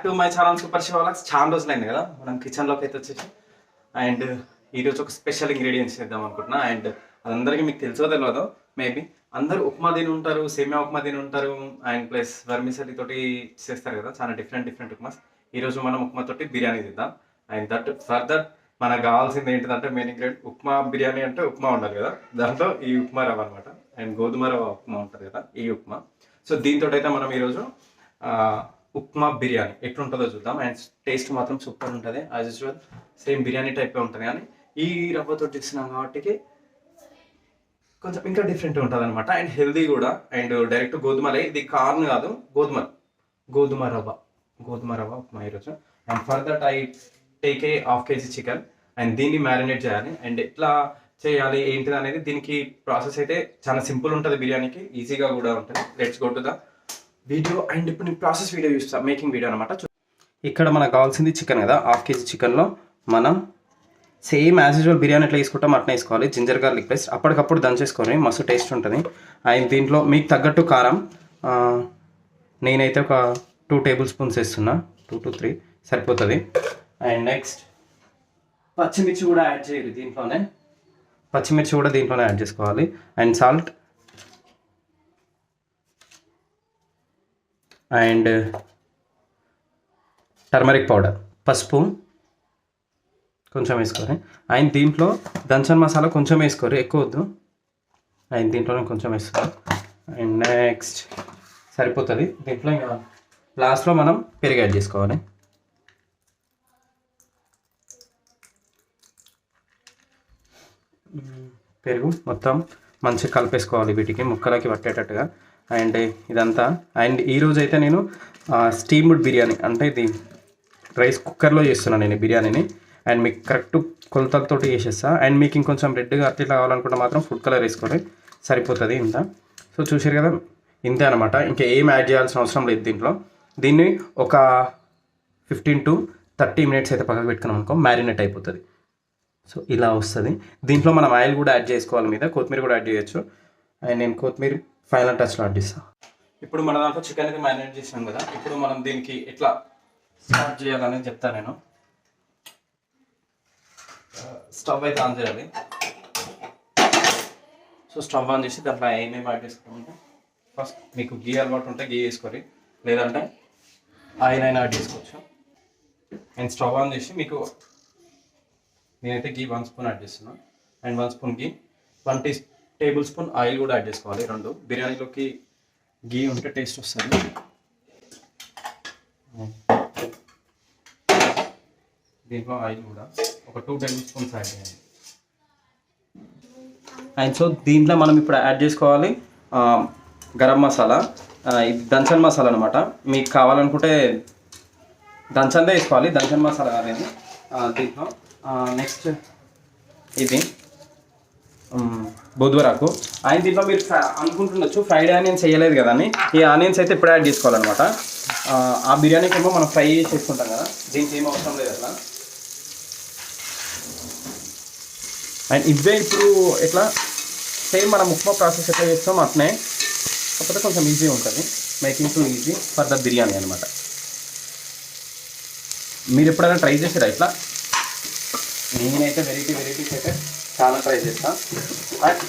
Back to my channel super షోలాక్స్ చాలా రోజులైంది కదా? మనం కిచెన్లోకి అయితే వచ్చేసి. అండ్ ఈరోజు ఒక స్పెషల్ ఇంగ్రీడియంట్స్ చేద్దాం అనుకుంటున్నా. అండ్ అదందరికీ మీకు తెలుసో తెలియదు మేబీ అందరూ ఉప్మా తిని ఉంటారు సేమియా ఉప్మా తిని ఉంటారు అండ్ ప్లస్ వర్మిసలి తోటి చేస్తారు కదా? చాలా డిఫరెంట్ డిఫరెంట్ ఉప్మాస్. ఈరోజు మనం ఉప్మా తోటి బిర్యానీ తిద్దాం. అండ్ దట్ ఫర్ దట్ మనకు కావాల్సింది ఏంటిదంటే మెయిన్ ఇంగ్రీడియంట్ ఉప్మా బిర్యానీ అంటే ఉప్మా ఉండాలి కదా? దాంట్లో ఈ ఉప్మా రవ్వ అనమాట అండ్ గోధుమ రవ్వ ఉప్మా ఉంటుంది కదా? ఈ ఉప్మా. సో దీంతో అయితే మనం ఈరోజు ఉప్మా బిర్యానీ. ఎట్లుంటుందో చూద్దాం. అండ్ టేస్ట్ మాత్రం సూపర్ ఉంటుంది. As usual same biryani type ఉంటుంది కానీ ఈ రవ్వతో చేసినాం కాబట్టి కొంచెం ఇంకా డిఫరెంట్ ఉంటుంది అనమాట అండ్ హెల్దీ కూడా. అండ్ డైరెక్ట్ గోధుమలే. ఇది కార్న్ కాదు గోధుమ గోధుమ రవ్వ. గోధుమ రవ్వ ఉప్మా ఈరోజు. And for that I take a half kg chicken and దీన్ని మ్యారినేట్ చేయాలి. అండ్ ఎట్లా చేయాలి ఏంటిది అనేది దీనికి ప్రాసెస్ అయితే చాలా సింపుల్ ఉంటుంది బిర్యానీకి. ఈజీగా కూడా ఉంటుంది. Let's go to the video and ఇప్పుడు నేను ప్రాసెస్ వీడియో చూస్తా మేకింగ్ వీడియో అనమాట ఇక్కడ మనకు కావాల్సింది చికెన్ కదా హాఫ్ కేజీ చికెన్లో మనం సేమ్ యాజ్ యూజువల్ బిర్యానీ ఎట్లా వేసుకుంటాం అట్లా వేసుకోవాలి. జింజర్ గార్లిక్ పేస్ట్ అప్పటికప్పుడు దంచేసుకొని మస్తు టేస్ట్ ఉంటుంది. అండ్ దీంట్లో మీకు తగ్గట్టు కారం నేనైతే ఒక టూ టేబుల్ స్పూన్స్ వేస్తున్నా టూ టు త్రీ సరిపోతుంది. అండ్ నెక్స్ట్ పచ్చిమిర్చి కూడా యాడ్ చేయాలి దీంట్లోనే. పచ్చిమిర్చి కూడా దీంట్లోనే యాడ్ చేసుకోవాలి. And salt and turmeric powder. పసుపు కొంచెం వేసుకోరు. అండ్ దీంట్లో దంచన్ మసాలా కొంచెం వేసుకోరు ఎక్కువ వద్దు. అండ్ దీంట్లోనే కొంచెం వేసుకోరు అండ్ నెక్స్ట్ సరిపోతుంది. దీంట్లో ఇంకా లాస్ట్లో మనం పెరుగు యాడ్ చేసుకోవాలి. పెరుగు మొత్తం మంచిగా కలిపేసుకోవాలి వీటికి ముక్కలకి పట్టేటట్టుగా. అండ్ ఇదంతా. అండ్ ఈరోజు అయితే నేను స్టీమ్డ్ బిర్యానీ అంటే ఇది రైస్ కుక్కర్లో చేస్తున్నాను నేను బిర్యానీని. అండ్ మీకు కరెక్ట్ కొలతలతో చేసేస్తా. అండ్ మీకు ఇంకొంచెం రెడ్గా అట్లా కావాలనుకుంటే మాత్రం ఫుడ్ కలర్ వేసుకోండి. సరిపోతుంది ఇంత. సో చూసారు కదా ఇంతే అనమాట ఇంకా ఏం యాడ్ చేయాల్సిన అవసరం లేదు దీంట్లో. దీన్ని ఒక ఫిఫ్టీన్ టు థర్టీ మినిట్స్ అయితే పక్కకు పెట్టుకున్నాం అనుకో మ్యారినేట్ అయిపోతుంది. సో ఇలా వస్తుంది. దీంట్లో మనం ఆయిల్ కూడా యాడ్ చేసుకోవాలి మీద కొత్తిమీర కూడా యాడ్ చేయొచ్చు. అండ్ నేను కొత్తిమీర ఫైనల్ టచ్లో యాడ్ ఇప్పుడు మన దాంట్లో చికెన్ అయితే మ్యారినేట్ చేసినాం కదా ఇప్పుడు మనం దీనికి ఎట్లా స్టార్ట్ చేయాలని చెప్తాను నేను. స్టవ్ అయితే ఆన్ చేయాలి. సో స్టవ్ ఆన్ చేసి దాంట్లో ఏమేమి యాడ్ చేసుకోవాలంటే ఫస్ట్ మీకు గీ అలవాటు ఉంటే గీ వేసుకోరి లేదంటే ఆయిల్ అయినా యాడ్ చేసుకోవచ్చు. అండ్ స్టవ్ ఆన్ చేసి మీకు నేనైతే గీ వన్ స్పూన్ యాడ్ చేస్తున్నాను and one spoon ghee one tea tablespoon oil కూడా యాడ్ చేసుకోవాలి రెండు. బిర్యానీలోకి గీ ఉంటే టేస్ట్ వస్తుంది. దీంట్లో ఆయిల్ కూడా ఒక టూ టేబుల్ స్పూన్స్ యాడ్ చేయాలి. అండ్ సో దీంట్లో మనం ఇప్పుడు యాడ్ చేసుకోవాలి గరం మసాలా ఇది దంచన్ మసాలా అనమాట మీకు కావాలనుకుంటే దంచందే వేసుకోవాలి దంచన్ మసాలా అనేది దీంట్లో నెక్స్ట్ ఇది. బొద్వరాకు ఆయన దీంట్లో మీరు ఫ్రై- అనుకుంటుండొచ్చు ఫ్రైడ్ ఆనియన్స్ వేయలేదు కదా అని. ఈ ఆనియన్స్ అయితే ఇప్పుడు యాడ్ చేసుకోవాలన్నమాట. ఆ, బిర్యానీకి ఏమో మనం ఫ్రై చేసి చేసుకుంటాం కదా. దీనికి ఏం అవసరం లేదు అట్లా. అండ్ ఇవే ఇప్పుడు ఎట్లా? సేమ్ మనం ఉప్మా ప్రాసెస్ ఎట్లా చేస్తాం అట్నే. కాకపోతే కొంచెం ఈజీ ఉంటుంది. Making to easy for the biryani అనమాట మీరు ఎప్పుడైనా ట్రై చేసారా ఇట్లా? నేనైతే వెరైటీ వెరైటీస్ అయితే చాలా ట్రై చేస్తాను అండ్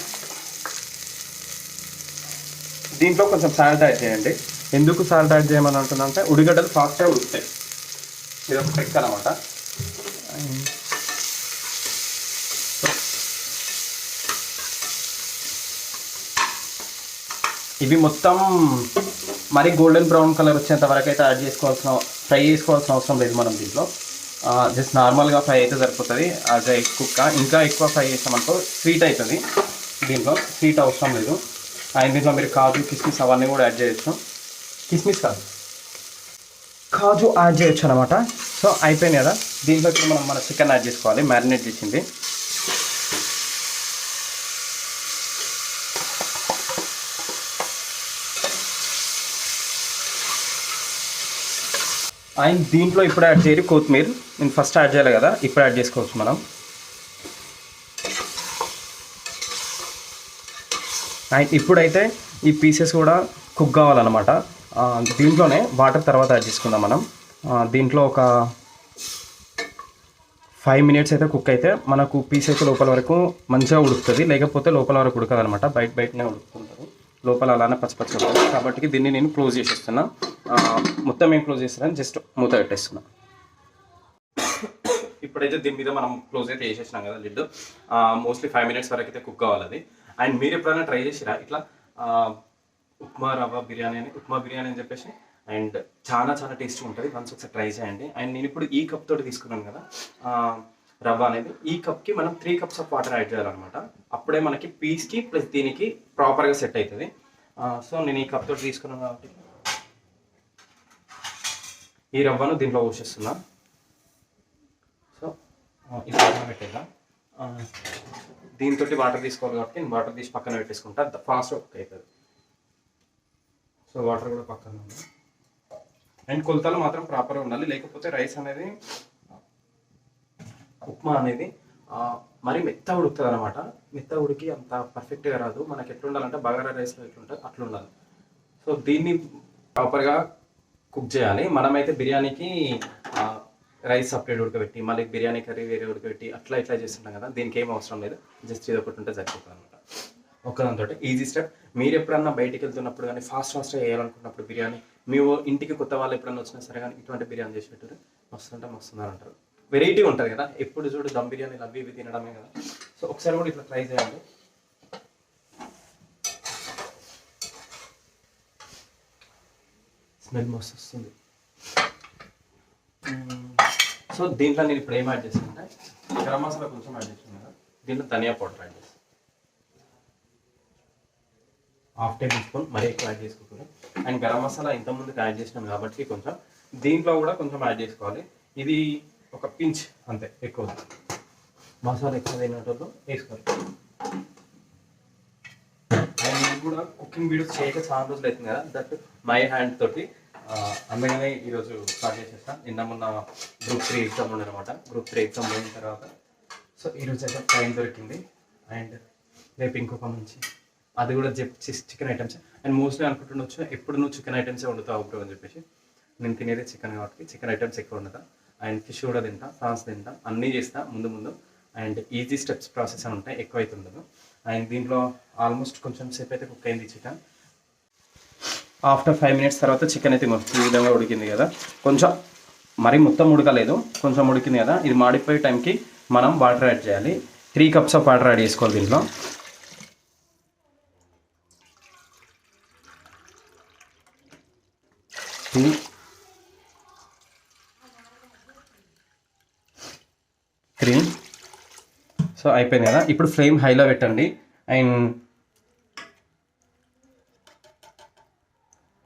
దీంట్లో కొంచెం సాల్ట్ యాడ్ చేయండి. ఎందుకు సాల్ట్ యాడ్ చేయమని అంటున్నానంటే ఉడిగడ్డలు ఫాస్ట్గా ఉడుకుతాయి. ఇది ఒక ట్రిక్ అనమాట ఇవి మొత్తం మరి గోల్డెన్ బ్రౌన్ కలర్ వచ్చేంత వరకు అయితే యాడ్ చేసుకోవాల్సిన ఫ్రై చేసుకోవాల్సిన అవసరం లేదు మనం దీంట్లో. జస్ట్ నార్మల్గా ఫ్రై అయితే సరిపోతుంది. యాజ్ ఎగ్ కుక్క ఇంకా ఎక్కువ ఫ్రై చేసామనుకో స్వీట్ అవుతుంది దీంట్లో స్వీట్ అవసరం లేదు. అండ్ దీంట్లో మీరు కాజు కిస్మిస్ అవన్నీ కూడా యాడ్ చేయొచ్చు. కిస్మిస్ కాదు. కాజు యాడ్ చేయొచ్చు అనమాట సో అయిపోయింది కదా. దీంట్లో మనం మన చికెన్ యాడ్ చేసుకోవాలి. మ్యారినేట్ చేసింది. అండ్ దీంట్లో ఇప్పుడు యాడ్ చేయాలి కొత్తిమీర. నేను ఫస్ట్ యాడ్ చేయాలి కదా ఇప్పుడు యాడ్ చేసుకోవచ్చు మనం. అండ్ ఇప్పుడైతే ఈ పీసెస్ కూడా కుక్ కావాలన్నమాట. దీంట్లోనే వాటర్ తర్వాత యాడ్ చేసుకుందాం మనం. దీంట్లో ఒక ఫైవ్ మినిట్స్ అయితే కుక్ అయితే మనకు పీస్ అయితే లోపల వరకు మంచిగా ఉడుకుతుంది. లేకపోతే లోపల వరకు ఉడకదనమాట బయట బయటనే ఉడుకుతుంటుంది. లోపల అలానే పచ్చిపచ్చి ఉంటుంది. కాబట్టి దీన్ని నేను క్లోజ్ చేసేస్తున్నా. మొత్తం ఏం క్లోజ్ చేస్తున్నాను? జస్ట్ మూత పెట్టేస్తున్నా. ఇప్పుడైతే దీని మీద మనం క్లోజ్ అయితే చేసేసినాం కదా లిడ్. మోస్ట్లీ ఫైవ్ మినిట్స్ వరకు అయితే కుక్ కావాలి అది. అండ్ మీరు ఎప్పుడైనా ట్రై చేసిరా? ఇట్లా ఉప్మా రవ్వ బిర్యానీ అని ఉప్మా బిర్యానీ అని చెప్పేసి. అండ్ చాలా చాలా టేస్ట్ ఉంటుంది. వన్స్ ఒకసారి ట్రై చేయండి. అండ్ నేను ఇప్పుడు ఈ కప్ తోటి తీసుకున్నాను కదా. రవ్వ అనేది ఈ కప్కి మనం three cups of water add చేయాలన్నమాట. అప్పుడే మనకి పీస్కి ప్లస్ దీనికి ప్రాపర్గా సెట్ అవుతుంది సో నేను ఈ కప్తో తీసుకున్నాను కాబట్టి ఈ రవ్వను దీంట్లో పోషిస్తున్నా. సో ఇది పక్కన పెట్టేద్దాం. దీంతో వాటర్ తీసుకోవాలి కాబట్టి నేను వాటర్ తీసి పక్కన పెట్టేసుకుంటా. ఫాస్ట్ కుక్ అవుతుంది సో వాటర్ కూడా పక్కన ఉంది. అండ్ కొలతలు మాత్రం ప్రాపర్గా ఉండాలి. లేకపోతే రైస్ అనేది ఉప్మా అనేది మరీ మెత్త ఉడుకుతుంది అనమాట మెత్త ఉడికి అంత పర్ఫెక్ట్గా రాదు. మనకి ఎట్లుండాలంటే బగారా రైస్లో ఎట్లుంటుంది అట్లా ఉండాలి సో దీన్ని ప్రాపర్గా కుక్ చేయాలి. మనమైతే బిర్యానీకి రైస్ సపరేట్ ఉడకబెట్టి మళ్ళీ బిర్యానీ కర్రీ వేరే ఉడకబెట్టి అట్లా ఇట్లా చేస్తుంటాం కదా దీనికి ఏం అవసరం లేదు. జస్ట్ ఇది ఒకటి ఉంటే సరిపోతుంది అనమాట ఒక్కదాంతో ఈజీ స్టెప్ మీరు ఎప్పుడన్నా బయటికి వెళ్తున్నప్పుడు కానీ ఫాస్ట్ ఫాస్ట్గా చేయాలనుకున్నప్పుడు బిర్యానీ మీ ఇంటికి కొత్త వాళ్ళు ఎప్పుడన్నా వచ్చినా సరే కానీ ఇటువంటి బిర్యానీ చేసేటట్టు వస్తుందంటే మస్తున్నారంటారు అంటారు. వెరైటీ ఉంటుంది కదా. ఎప్పుడు చూడు దమ్ బిర్యానీలు అవి ఇవి తినడమే కదా. సో ఒకసారి కూడా ఇట్లా ట్రై చేయండి. స్మెల్ మస్తు వస్తుంది. సో దీంట్లో నేను ఇప్పుడు ఏం యాడ్ చేస్తానంటే గరం మసాలా కొంచెం యాడ్ చేస్తాను కదా. దీంట్లో ధనియా పౌడర్ యాడ్ చేస్తాను హాఫ్ టేబుల్ స్పూన్ మరీ ఎక్కువ యాడ్ చేసుకోకూడదు. అండ్ గరం మసాలా ఇంతకుముందు యాడ్ చేసినాం కాబట్టి కొంచెం దీంట్లో కూడా కొంచెం యాడ్ చేసుకోవాలి. ఇది ఒక పించ్ అంతే ఎక్కువ. మసాలా ఎక్కువ తినేటప్పుడు వేసుకోవాలి అండ్ నేను కూడా కుకింగ్ వీడియోస్ చేయక చాలా రోజులు అవుతుంది కదా దట్ మై హ్యాండ్ తోటి అందుకనే ఈరోజు స్టార్ట్ చేసేస్తాను నిన్న మొన్న గ్రూప్ త్రీ ఎగ్జామ్ ఉండనమాట గ్రూప్ త్రీ ఎగ్జామ్ పోయిన తర్వాత సో ఈరోజు అయితే టైం దొరికింది. అండ్ రేపు ఇంకొక మంచి అది కూడా చెప్పి చికెన్ ఐటమ్స్ అండ్ మోస్ట్లీ అనుకుంటుండొచ్చు ఎప్పుడు నువ్వు చికెన్ ఐటమ్సే వండుతావు అప్పుడు అని చెప్పేసి. నేను తినేది చికెన్ కాబట్టి చికెన్ ఐటమ్స్ ఎక్కువ వండుతా. అండ్ ఫిష్ కూడా తింటా ప్రాన్స్ తింటా అన్నీ చేస్తా ముందు ముందు. అండ్ ఈజీ స్టెప్స్ ప్రాసెస్ ఉంటాయి ఎక్కువ అయితే ఉండదు అండ్ దీంట్లో ఆల్మోస్ట్ కొంచెం సేపు అయితే కుక్ అయింది చికెన్. ఆఫ్టర్ ఫైవ్ మినిట్స్ తర్వాత చికెన్ అయితే ఈ విధంగా ఉడికింది కదా. కొంచెం మరి మొత్తం ఉడకలేదు కొంచెం ఉడికింది కదా. ఇది మాడిపోయే టైంకి మనం వాటర్ యాడ్ చేయాలి. Three cups of water add చేసుకోవాలి దీంట్లో. టూ త్రీ సో అయిపోయింది కదా? ఇప్పుడు ఫ్లేమ్ హైలో పెట్టండి. And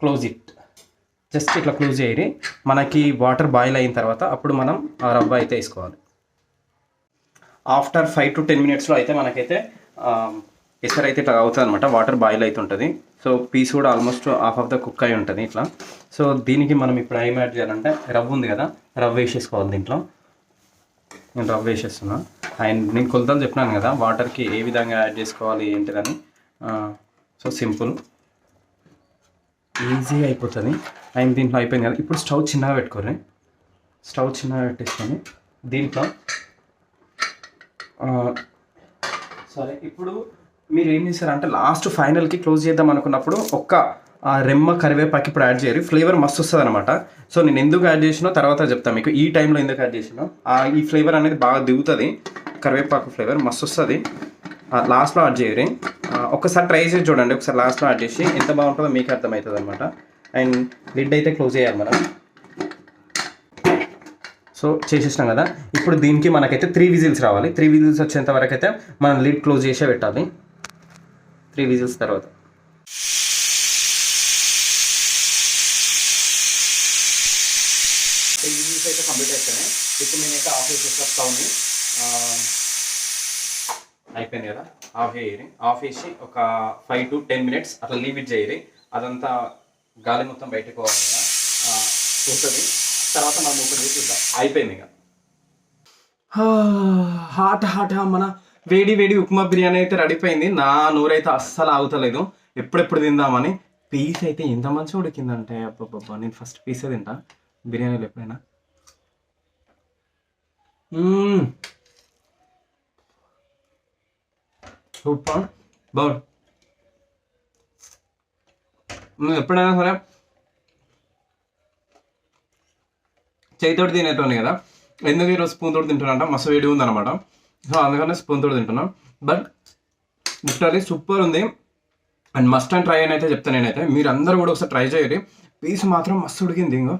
close it. జస్ట్ ఇట్లా క్లోజ్ చేయరి మనకి వాటర్ బాయిల్ అయిన తర్వాత అప్పుడు మనం ఆ రవ్వ అయితే వేసుకోవాలి. ఆఫ్టర్ ఫైవ్ టు టెన్ మినిట్స్లో అయితే మనకైతే ఎసర్ అయితే ఇట్లా అవుతుంది అనమాట వాటర్ బాయిల్ అవుతుంటుంది సో పీస్ కూడా almost half of the cook అయి ఉంటుంది ఇట్లా. సో దీనికి మనం ఇప్పుడు ఏం యాడ్ చేయాలంటే రవ్వ ఉంది కదా రవ్వ వేసేసుకోవాలి దీంట్లో. నేను రవ్వ వేసేస్తున్నాను అండ్ నేను కొలతలు చెప్పినాను కదా వాటర్కి ఏ విధంగా యాడ్ చేసుకోవాలి ఏంటిదని. So simple. ఈజీగా అయిపోతుంది. అండ్ దీంట్లో అయిపోయింది కదా. ఇప్పుడు స్టవ్ చిన్నగా పెట్టుకోరు స్టవ్ చిన్నగా పెట్టేసుకొని దీంట్లో సరే ఇప్పుడు మీరు ఏం చేశారంటే లాస్ట్ ఫైనల్కి క్లోజ్ చేద్దాం అనుకున్నప్పుడు ఒక్క ఆ రెమ్మ కరివేపాకు ఇప్పుడు యాడ్ చేయరు. ఫ్లేవర్ మస్తు వస్తుంది అనమాట సో నేను ఎందుకు యాడ్ చేసినో తర్వాత చెప్తాను మీకు. ఈ టైంలో ఎందుకు యాడ్ చేసినో. ఆ ఈ ఫ్లేవర్ అనేది బాగా దిగుతుంది. కరివేపాకు ఫ్లేవర్ మస్తు వస్తుంది. లాస్ట్లో యాడ్ చేయరు. ఒకసారి ట్రై చేసి చూడండి. ఒకసారి లాస్ట్లో యాడ్ చేసి ఎంత బాగుంటుందో మీకు అర్థమవుతుంది అనమాట అండ్ లిడ్ అయితే క్లోజ్ చేయాలి మనం. సో చేసేసినాం కదా. ఇప్పుడు దీనికి మనకైతే త్రీ విజిల్స్ రావాలి. త్రీ విజిల్స్ వచ్చేంత వరకు అయితే మనం లిడ్ క్లోజ్ చేసే పెట్టాలి. త్రీ విజిల్స్ తర్వాత. త్రీ అయితే కంప్లీట్ అయిపోయినాయి. ఇప్పుడు నేనైతే ఆఫ్ చేసేస్తా స్టవ్ని అయిపోయింది కదా? ఆఫ్ చేయరి ఆఫ్ చేసి ఒక ఫైవ్ టు టెన్ మినిట్స్ అట్లా లీవ్ ఇట్ చేయరి అదంతా గాలి మొత్తం బయటకు పోవాలి కదా? ఆ, పోతుంది. తర్వాత మనం ఒకటి చేసి చూద్దాం. అయిపోయింది ఇక. హాట్ హాట్ మన వేడి వేడి ఉప్మా బిర్యానీ అయితే రెడీపోయింది నా నోరైతే అస్సలు ఆగుతలేదు. ఎప్పుడెప్పుడు తిందామని? పీస్ అయితే ఎంత మంచిగా ఉడికిందంటే అబ్బబ్బబ్బా నేను ఫస్ట్ పీసే తింటా. బిర్యానీలు ఎప్పుడైనా? సూపర్. బాగుంది నువ్వు ఎప్పుడైనా సరే చేతితోటి తినేటోని కదా? ఎందుకు ఈరోజు స్పూన్ తోటి తింటున్నా మస్తు వేడి ఉందన్నమాట. సో అందుకనే స్పూన్ తోటి తింటున్నాం. బట్ లిటరలీ సూపర్ ఉంది. అండ్ మస్ట్ అండ్ ట్రై అని అయితే చెప్తాను నేనైతే. మీరు అందరూ కూడా ఒకసారి ట్రై చేయండి. పీస్ మాత్రం మస్తు ఉడికింది ఇంకో.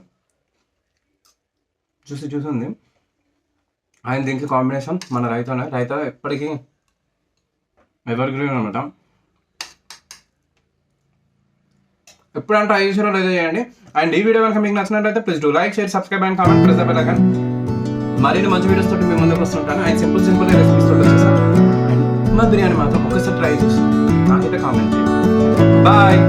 చూసి చూసి ఉంది. ఆయన దీనికి కాంబినేషన్ మన రైతానే. రైతా ఎప్పటికీ ఎవర్ గ్రీన్ అనమాట ఎప్పుడంటే ట్రై చేసినా ట్రై చేయండి. అండ్ ఈ వీడియో కనుక మీకు నచ్చినట్లయితే please do like share subscribe and comment press bell icon మరిన్ని మంచి వీడియోస్ తోటి మీ ముందుకు వస్తుంటాను. అండ్ సింపుల్ సింపుల్ రెసిపీస్ తోటి వచ్చేసాను. అండ్ మా బిర్యానీ మాత్రం ఒకసారి ట్రై చేసి నాకైతే కామెంట్ చేయండి. బాయ్